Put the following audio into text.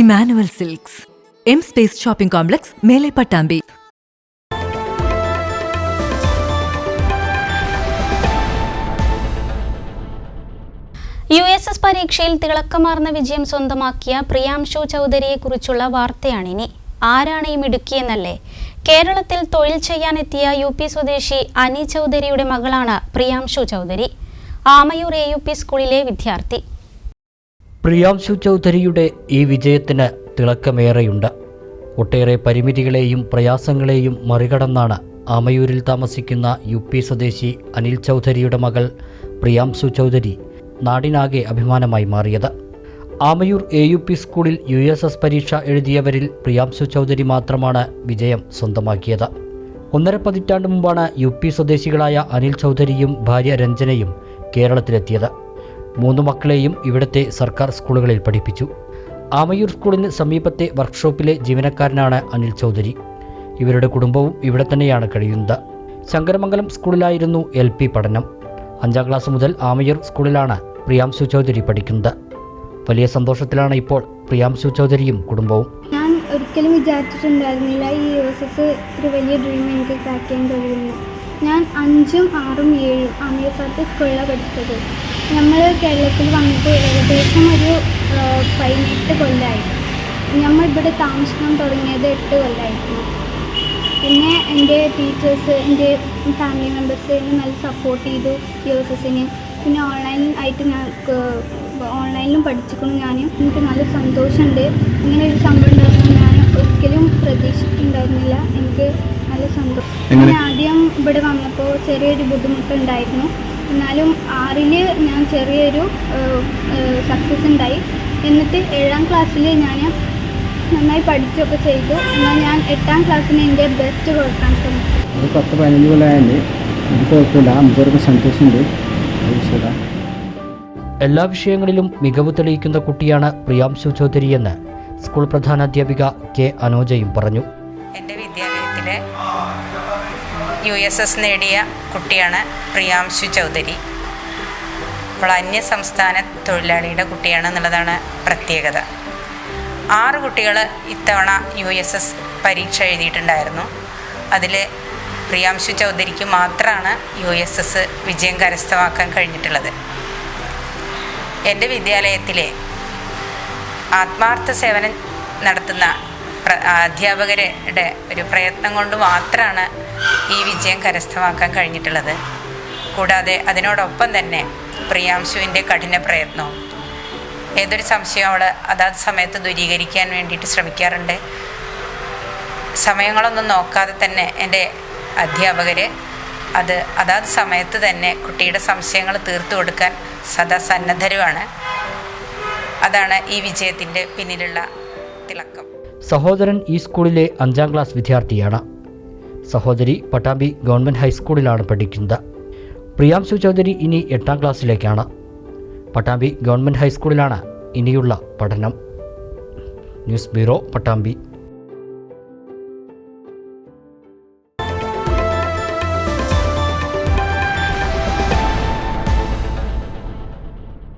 Emmanuel Silks. M space shopping complex മേലെ Pattambi. U S S പരീക്ഷയിൽ തിളക്കമാർന്ന വിജയം സ്വന്തമാക്കിയ പ്രിയാംശു ചൗധരിയെക്കുറിച്ചുള്ള വാർത്തയാണിനി. ആരാണ് ഈ മിടുക്കിയെന്നല്ലേ? കേരളത്തിൽ തൊഴിൽ ചെയ്യാനെത്തിയ യു പി സ്വദേശി അനി ചൗധരിയുടെ മകളാണ് Priyanshu Chaudhary. Amayur A U P സ്കൂളിലെ വിദ്യാർത്ഥി. പ്രിയാംശു ചൗധരിയുടെ ഈ വിജയത്തിന് തിളക്കമേറെയുണ്ട്. ഒട്ടേറെ പരിമിതികളെയും പ്രയാസങ്ങളെയും മറികടന്നാണ് ആമയൂരിൽ താമസിക്കുന്ന യു പി സ്വദേശി അനിൽ ചൗധരിയുടെ മകൾ പ്രിയാംശു ചൗധരി നാടിനാകെ അഭിമാനമായി മാറിയത്. ആമയൂർ എ യു പി സ്കൂളിൽ യു എസ് എസ് പരീക്ഷ എഴുതിയവരിൽ പ്രിയാംശു ചൗധരി മാത്രമാണ് വിജയം സ്വന്തമാക്കിയത്. ഒന്നര പതിറ്റാണ്ട് മുമ്പാണ് യു പി സ്വദേശികളായ അനിൽ ചൗധരിയും ഭാര്യ രഞ്ജനയും കേരളത്തിലെത്തിയത്. മൂന്ന് മക്കളെയും ഇവിടുത്തെ സർക്കാർ സ്കൂളുകളിൽ പഠിപ്പിച്ചു. ആമയൂർ സ്കൂളിന് സമീപത്തെ വർക്ക്ഷോപ്പിലെ ജീവനക്കാരനാണ് അനിൽ ചൗധരി. ഇവരുടെ കുടുംബവും ഇവിടെ തന്നെയാണ് കഴിയുന്നത്. ശങ്കരമംഗലം സ്കൂളിലായിരുന്നു എൽ പി പഠനം. അഞ്ചാം ക്ലാസ് മുതൽ ആമയൂർ സ്കൂളിലാണ് പ്രിയാംശു ചൗധരി പഠിക്കുന്നത്. വലിയ സന്തോഷത്തിലാണ് ഇപ്പോൾ പ്രിയാംശു ചൗധരിയും കുടുംബവും. ഞാൻ ഒരിക്കലും വിചാരിച്ചിട്ടുണ്ടായിരുന്നില്ല ഈ യു എസ് എസ് ഒരു വലിയ ഡ്രീം എനിക്ക് ക്രാക്ക് ചെയ്യാൻ കഴിയുമെന്ന്. ഞാൻ അഞ്ചും ആറും ഏഴും ആമയൂർ സാറ്റ് സ്കൂളിലാണ് പഠിച്ചത്. നമ്മൾ കേരളത്തിൽ വന്നിട്ട് ഏകദേശം ഒരു പതിനെട്ട് കൊല്ലമായി നമ്മൾ ഇവിടെ താമസിക്കാൻ തുടങ്ങിയത് എട്ട് കൊല്ലമായിരുന്നു പിന്നെ എന്റെ ടീച്ചേഴ്സ് എന്റെ ഫാമിലി മെമ്പേഴ്സ് എന്നെ നല്ല സപ്പോർട്ട് ചെയ്തു എസ് പിന്നെ ഓൺലൈൻ ആയിട്ട് ഞാൻ ഓൺലൈനിലും പഠിച്ചിരിക്കുന്നു ഞാൻ എനിക്ക് നല്ല സന്തോഷമുണ്ട്. ഇങ്ങനെ ഒരു സംഭവം ഉണ്ടായിരുന്നു ഞാൻ ഒരിക്കലും പ്രതീക്ഷിച്ചിട്ടുണ്ടായിരുന്നില്ല. എനിക്ക് നല്ല സന്തോഷം. ഞാൻ ആദ്യം ഇവിടെ വന്നപ്പോൾ ചെറിയൊരു ബുദ്ധിമുട്ടുണ്ടായിരുന്നു. എന്നാലും ആറിൽ ഞാൻ ചെറിയൊരു സക്സസ് ഉണ്ടായി. എന്നിട്ട് ഏഴാം ക്ലാസ്സിൽ ഞാൻ നന്നായി പഠിച്ചൊക്കെ ചെയ്തു. എന്നാൽ ഞാൻ എട്ടാം ക്ലാസ്സിന് എന്റെ ബെസ്റ്റ് കൊടുക്കാൻ ശ്രമിച്ചു ഒരു പത്ത് പതിനഞ്ച് കൊല്ലായാലും കുഴപ്പമില്ല. നമുക്കൊരു സന്തോഷമുണ്ട്. എല്ലാ വിഷയങ്ങളിലും മികവ് തെളിയിക്കുന്ന കുട്ടിയാണ് പ്രിയാംശു ചൗധരി എന്ന് സ്കൂൾ പ്രധാനാധ്യാപിക കെ അനോജയും പറഞ്ഞു. എന്റെ വിദ്യാലയത്തിൽ യു എസ് എസ് നേടിയ കുട്ടിയാണ് പ്രിയാംശു ചൗധരി. അപ്പോൾ അന്യ സംസ്ഥാന തൊഴിലാളിയുടെ കുട്ടിയാണ് എന്നുള്ളതാണ് പ്രത്യേകത. ആറ് കുട്ടികൾ ഇത്തവണ യു എസ് എസ് പരീക്ഷ എഴുതിയിട്ടുണ്ടായിരുന്നു. അതിൽ പ്രിയാംശു ചൗധരിക്ക് മാത്രമാണ് യു എസ് എസ് വിജയം കരസ്ഥമാക്കാൻ കഴിഞ്ഞിട്ടുള്ളത്. എന്റെ വിദ്യാലയത്തിലെ ആത്മാർത്ഥ സേവനം നടത്തുന്ന അധ്യാപകരുടെ ഒരു പ്രയത്നം കൊണ്ട് മാത്രമാണ് ഈ വിജയം കരസ്ഥമാക്കാൻ കഴിഞ്ഞിട്ടുള്ളത്. കൂടാതെ അതിനോടൊപ്പം തന്നെ പ്രിയാംശുവിന്റെ കഠിന പ്രയത്നവും. ഏതൊരു സംശയം അവൾ അതാത് സമയത്ത് ദൂരീകരിക്കാൻ വേണ്ടിയിട്ട് ശ്രമിക്കാറുണ്ട്. സമയങ്ങളൊന്നും നോക്കാതെ തന്നെ എന്റെ അധ്യാപകർ അത് അതാത് സമയത്ത് തന്നെ കുട്ടിയുടെ സംശയങ്ങൾ തീർത്തു കൊടുക്കാൻ സദാ സന്നദ്ധരുമാണ് അതാണ് ഈ വിജയത്തിന്റെ പിന്നിലുള്ള തിളക്കം. സഹോദരൻ ഈ സ്കൂളിലെ അഞ്ചാം ക്ലാസ് വിദ്യാർത്ഥിയാണ്. സഹോദരി പട്ടാമ്പി ഗവൺമെന്റ് ഹൈസ്കൂളിലാണ് പഠിക്കുന്നത്. പ്രിയാംശു ചൗധരി ഇനി എട്ടാം ക്ലാസ്സിലേക്കാണ്. പട്ടാമ്പി ഗവൺമെന്റ് ഹൈസ്കൂളിലാണ് ഇനിയുള്ള പഠനം. News bureau Pattambi.